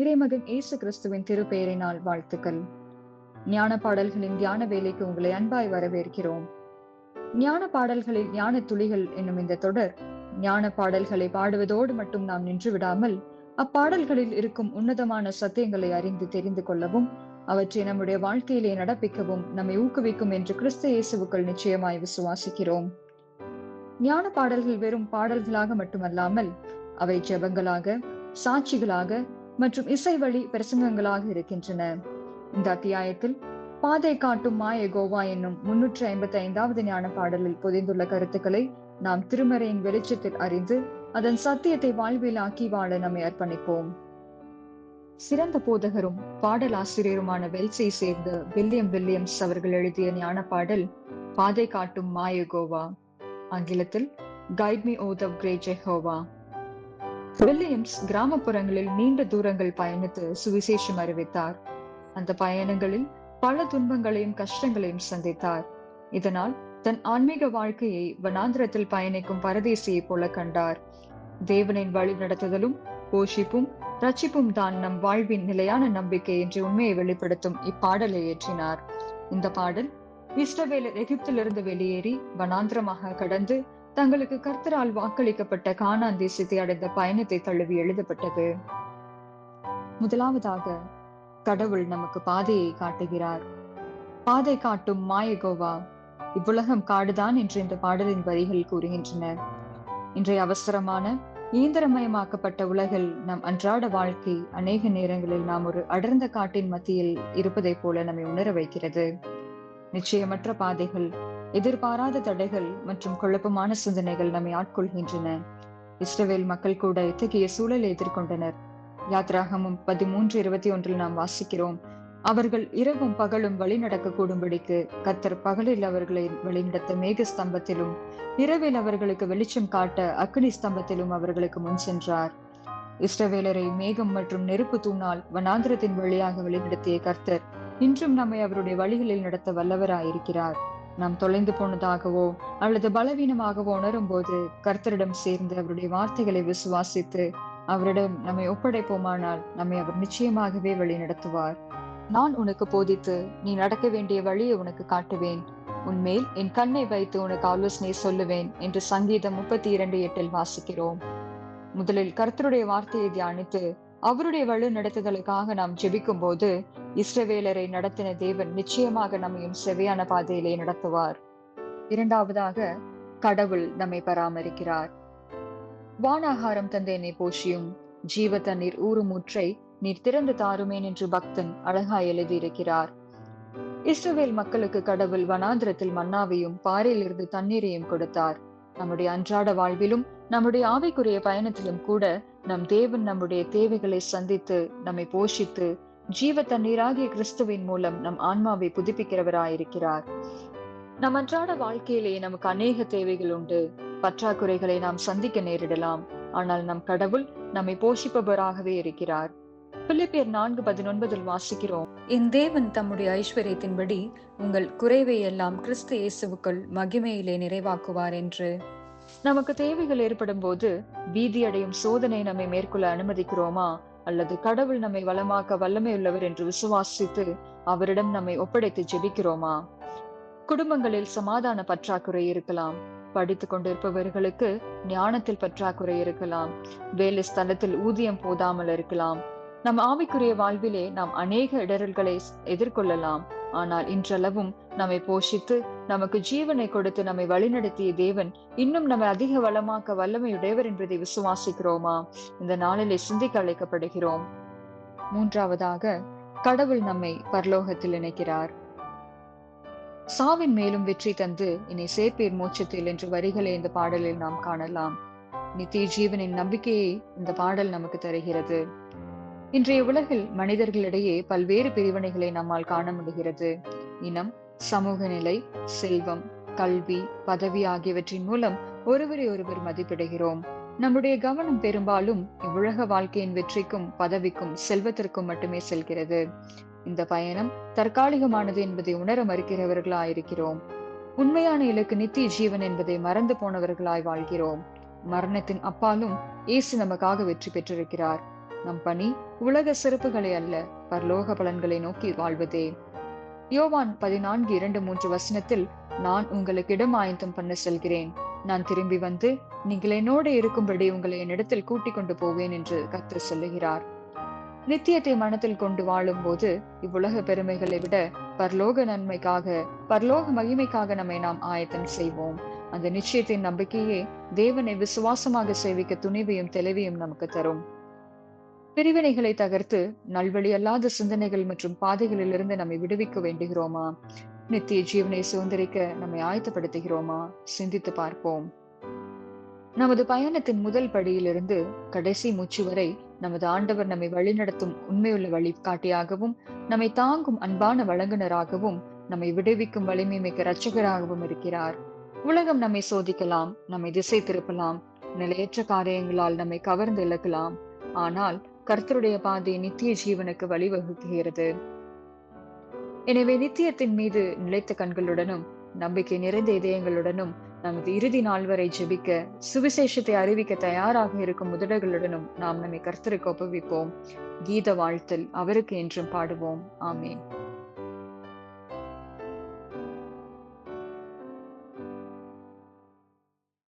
இறைமகன் இயேசு கிறிஸ்துவின் திருப்பெயரினால் வாழ்த்துக்கள். ஞான பாடல்களின் தியான வேலைக்கு உங்களை அன்பாய் வரவேற்கிறோம். ஞான பாடல்களில் ஞான துளிகள் என்னும் இந்த தொடர் ஞான பாடல்களை பாடுவதோடு மட்டும் நாம் நின்று விடாமல் அப்பாடல்களில் இருக்கும் உன்னதமான சத்தியங்களை அறிந்து தெரிந்து கொள்ளவும் அவற்றை நம்முடைய வாழ்க்கையிலே நடப்பிக்கவும் நம்மை ஊக்குவிக்கும் என்று கிறிஸ்து இயேசுவுக்குள் நிச்சயமாய் விசுவாசிக்கிறோம். ஞான பாடல்கள் வெறும் பாடல்களாக மட்டுமல்லாமல் அவை ஜெபங்களாக சாட்சிகளாக மற்றும் இசை வழி பிரசங்கங்களாக இருக்கின்றன. இந்த அத்தியாயத்தில் பாதை காட்டும் மாய கோவா என்னும் முன்னூற்றி ஐம்பத்தி ஐந்தாவது ஞான பாடலில் புதைந்துள்ள கருத்துக்களை நாம் திருமறையின் வெளிச்சத்தில் அறிந்து அதன் சத்தியத்தை வாழ்வில் ஆக்கி வாழ நம்மை அர்ப்பணிப்போம். சிறந்த போதகரும் பாடலாசிரியருமான வெல்சை சேர்ந்த வில்லியம் வில்லியம்ஸ் அவர்கள் எழுதிய ஞான பாடல் பாதை காட்டும் மாய கோவா ஆங்கிலத்தில் guide me O the great Jehovah Williams கிராமப்புறங்களில் நீண்ட தூரங்கள் பயணித்து சுவிசேஷம் அறிவித்தார். அந்த பயணங்களில் பல துன்பங்களையும் கஷ்டங்களையும் சந்தித்தார். இதனால் தன் ஆன்மீக வாழ்க்கையை வனாந்திரத்தில் பயணிக்கும் பரதேசியை போல கண்டார். தேவனின் வழி நடத்துதலும் போஷிப்பும் ரட்சிப்பும் தான் நம் வாழ்வின் நிலையான நம்பிக்கை என்று உண்மையை வெளிப்படுத்தும் இப்பாடலை ஏற்றினார் இந்த பாடல் இஸ்ரவேலர் எகிப்திலிருந்து வெளியேறி வனாந்திரமாக கடந்து தங்களுக்கு கர்த்தரால் வாக்களிக்கப்பட்ட கானான் தேசத்தை அடைந்த பயணத்தை தழுவி எழுதப்பட்டது. முதலாவதாக கடவுள் நமக்கு பாதையை காட்டுகிறார். பாதை காட்டும் மாயகோவா இவ்வுலகம் காடுதான் என்று இந்த பாடலின் வரிகள் கூறுகின்றன. இன்றைய அவசரமான இயந்திரமயமாக்கப்பட்ட உலகில் நம் அன்றாட வாழ்க்கை அநேக நேரங்களில் நாம் ஒரு அடர்ந்த காட்டின் மத்தியில் இருப்பதைப் போல நம்மை உணர வைக்கிறது. நிச்சயமற்ற பாதைகள் எதிர்பாராத தடைகள் மற்றும் குழப்பமான சிந்தனைகள் நம்மை ஆட்கொள்கின்றன. இஸ்ரவேல் மக்கள் கூட இத்தகைய சூழலை எதிர்கொண்டனர். யாத்ராகமும் பதிமூன்று இருபத்தி ஒன்றில் நாம் வாசிக்கிறோம். அவர்கள் இரவும் பகலும் வழி நடக்க கூடும்படிக்கு கத்தர் பகலில் அவர்களை வழிநடத்த மேக ஸ்தம்பத்திலும் இரவில் அவர்களுக்கு வெளிச்சம் காட்ட அக்னி ஸ்தம்பத்திலும் அவர்களுக்கு முன் சென்றார். இஸ்ரவேலரை மேகம் மற்றும் நெருப்பு தூணால் வனாந்திரத்தின் வழியாக வழிநடத்திய கர்த்தர் இன்றும் நம்மை அவருடைய வழிகளில் நடத்த வல்லவராயிருக்கிறார். நாம் தொலைந்து போனதாகவோ அல்லது பலவீனமாகவோ உணரும் போது கர்த்தரிடம் சேர்ந்து அவருடைய வார்த்தைகளை விசுவாசித்து அவரிடம் நம்மை ஒப்படைப்போமானால் நம்மை அவர் நிச்சயமாகவே வழி நடத்துவார் நான் உனக்கு போதித்து நீ நடக்க வேண்டிய வழியை உனக்கு காட்டுவேன். உன்மேல் என் கண்ணை வைத்து உனக்கு ஆலோசனை சொல்லுவேன் என்று சங்கீதம் முப்பத்தி இரண்டு எட்டில் வாசிக்கிறோம். முதலில் கர்த்தருடைய வார்த்தையை தியானித்து அவருடைய வழி நடத்துதலுக்காக நாம் ஜெபிக்கும் போது இஸ்ரவேலரை நடத்தின தேவன் நிச்சயமாக நம்மையும் செவையான பாதையிலே நடத்துவார். இரண்டாவதாக கடவுள் நம்மை பராமரிக்கிறார். வானாகாரம் தந்த என்னை போஷியும் ஜீவ தண்ணீர் ஊறுமுற்றை நீர் திறந்து தாருமேன் என்று பக்தன் அழகாய் எழுதியிருக்கிறார். இஸ்ரவேல் மக்களுக்கு கடவுள் வனாந்திரத்தில் மன்னாவையும் பாறையில் இருந்து தண்ணீரையும் கொடுத்தார். நம்முடைய அன்றாட வாழ்விலும் நம்முடைய ஆவிக்குரிய பயணத்திலும் கூட நம் தேவன் நம்முடைய தேவைகளை சந்தித்து நம்மை போஷித்து ஜீவ தண்ணீராகிய கிறிஸ்துவின் மூலம் நம் ஆன்மாவை புதுப்பிக்கிறவராயிருக்கிறார். நம் அன்றாட வாழ்க்கையிலே நமக்கு அநேக தேவைகள் உண்டு. பற்றாக்குறைகளை நாம் சந்திக்க நேரிடலாம். ஆனால் நம் கடவுள் நம்மை போஷிப்பவராகவே இருக்கிறார். பிலிப்பியர் நான்கு பதினொன்பதில் வாசிக்கிறோம். என் தேவன் தம்முடைய ஐஸ்வர்யத்தின்படி உங்கள் குறைவை எல்லாம் கிறிஸ்து இயேசுவுக்குள் மகிமையிலே நிறைவாக்குவார் என்று. நமக்கு தேவைகள் ஏற்படும் போது பீதி அடையும் சோதனை நம்மை மேற்கொள்ள அனுமதிக்கிறோமா? அல்லது கடவுள் நம்மை வளமாக்க வல்லமை உள்ளவர் என்று விசுவாசித்து அவரிடம் நம்மை ஒப்படைத்து ஜெபிக்கிறோமா குடும்பங்களில் சமாதான பற்றாக்குறை இருக்கலாம். படித்துக் கொண்டிருப்பவர்களுக்கு ஞானத்தில் பற்றாக்குறை இருக்கலாம். வேலை ஸ்தலத்தில் ஊதியம் போதாமல் இருக்கலாம். நம் ஆவிக்குரிய வாழ்விலே நாம் அநேக இடரல்களை எதிர்கொள்ளலாம். ஆனால் இன்றளவும் நம்மை போஷித்து நமக்கு ஜீவனை கொடுத்து நம்மை வழிநடத்திய தேவன் இன்னும் நம்மை அதிக வளமாக்க வல்லமையுடையவர் என்பதை விசுவாசிக்கிறோமா? இந்த நாளிலே சிந்திக்க அழைக்கப்படுகிறோம். மூன்றாவதாக கடவுள் நம்மை பரலோகத்தில் இணைக்கிறார். சாவின் மேலும் வெற்றி தந்து இனி சேர்ப்பீர் மோட்சத்தில் என்று வரிகளை இந்த பாடலில் நாம் காணலாம். நித்திய ஜீவனின் நம்பிக்கையை இந்த பாடல் நமக்கு தருகிறது. இன்றைய உலகில் மனிதர்களிடையே பல்வேறு பிரிவினைகளை நம்மால் காண முடிகிறது. இனம் சமூக நிலை செல்வம் கல்வி பதவி ஆகியவற்றின் மூலம் ஒருவரை ஒருவர் மதிப்பிடுகிறோம். நம்முடைய கவனம் பெரும்பாலும் இவ்வுலக வாழ்க்கையின் வெற்றிக்கும் பதவிக்கும் செல்வத்திற்கும் மட்டுமே செல்கிறது. இந்த பயணம் தற்காலிகமானது என்பதை உணர மறுக்கிறவர்களாயிருக்கிறோம். உண்மையான இலக்கு நித்திய ஜீவன் என்பதை மறந்து போனவர்களாய் வாழ்கிறோம். மரணத்தின் அப்பாலும் இயேசு நமக்காக வெற்றி பெற்றிருக்கிறார். நம் பணி உலக சிறப்புகளை அல்ல பரலோக பலன்களை நோக்கி வாழ்வதே. யோவான் பதினான்கு இரண்டு மூன்று வசனத்தில் நான் உங்களுக்கு இடம் ஆயத்தம் பண்ண செல்கிறேன். நான் திரும்பி வந்து நீங்கள் என்னோடு இருக்கும்படி உங்களை என்னிடத்தில் கூட்டிக் கொண்டு போவேன் என்று கத்து சொல்லுகிறார். நித்தியத்தை மனத்தில் கொண்டு வாழும் போது இவ்வுலக பெருமைகளை விட பரலோக நன்மைக்காக பரலோக மகிமைக்காக நம்மை நாம் ஆயத்தம் செய்வோம். அந்த நிச்சயத்தின் நம்பிக்கையே தேவனை விசுவாசமாக சேவிக்க துணிவையும் தெளிவையும் நமக்கு தரும். பிரிவினைகளை தகர்த்து நல்வழி அல்லாத சிந்தனைகள் மற்றும் பாதைகளிலிருந்து நம்மை விடுவிக்க வேண்டுகிறோமா? நித்திய ஜீவனை சுதந்திரிக்க நம்மை ஆயத்தப்படுத்துகிறோமா? சிந்தித்து பார்ப்போம். நமது பயணத்தின் முதல் படியிலிருந்து கடைசி மூச்சு வரை நமது ஆண்டவர் நம்மை வழிநடத்தும் உண்மையுள்ள வழிகாட்டியாகவும் நம்மை தாங்கும் அன்பான வழங்குனராகவும் நம்மை விடுவிக்கும் வலிமை மிக்க இரட்சகராகவும் இருக்கிறார். உலகம் நம்மை சோதிக்கலாம் நம்மை திசை திருப்பலாம் நிலையற்ற காரியங்களால் நம்மை கவர்ந்து இழக்கலாம். ஆனால் கர்த்தருடைய பாதை நித்திய ஜீவனுக்கு வழிவகுக்கிறது. எனவே நித்தியத்தின் மீது நிலைத்த கண்களுடனும் நம்பிக்கை நிறைந்த இதயங்களுடனும் நமது இறுதி நாள் வரை ஜெபிக்க சுவிசேஷத்தை அறிவிக்க தயாராக இருக்கும் முதலர்களுடனும் நாம் நம்மை கர்த்தருக்கு ஒப்புவிப்போம். கீத வாழ்த்தல் அவருக்கு என்றும் பாடுவோம். ஆமேன்.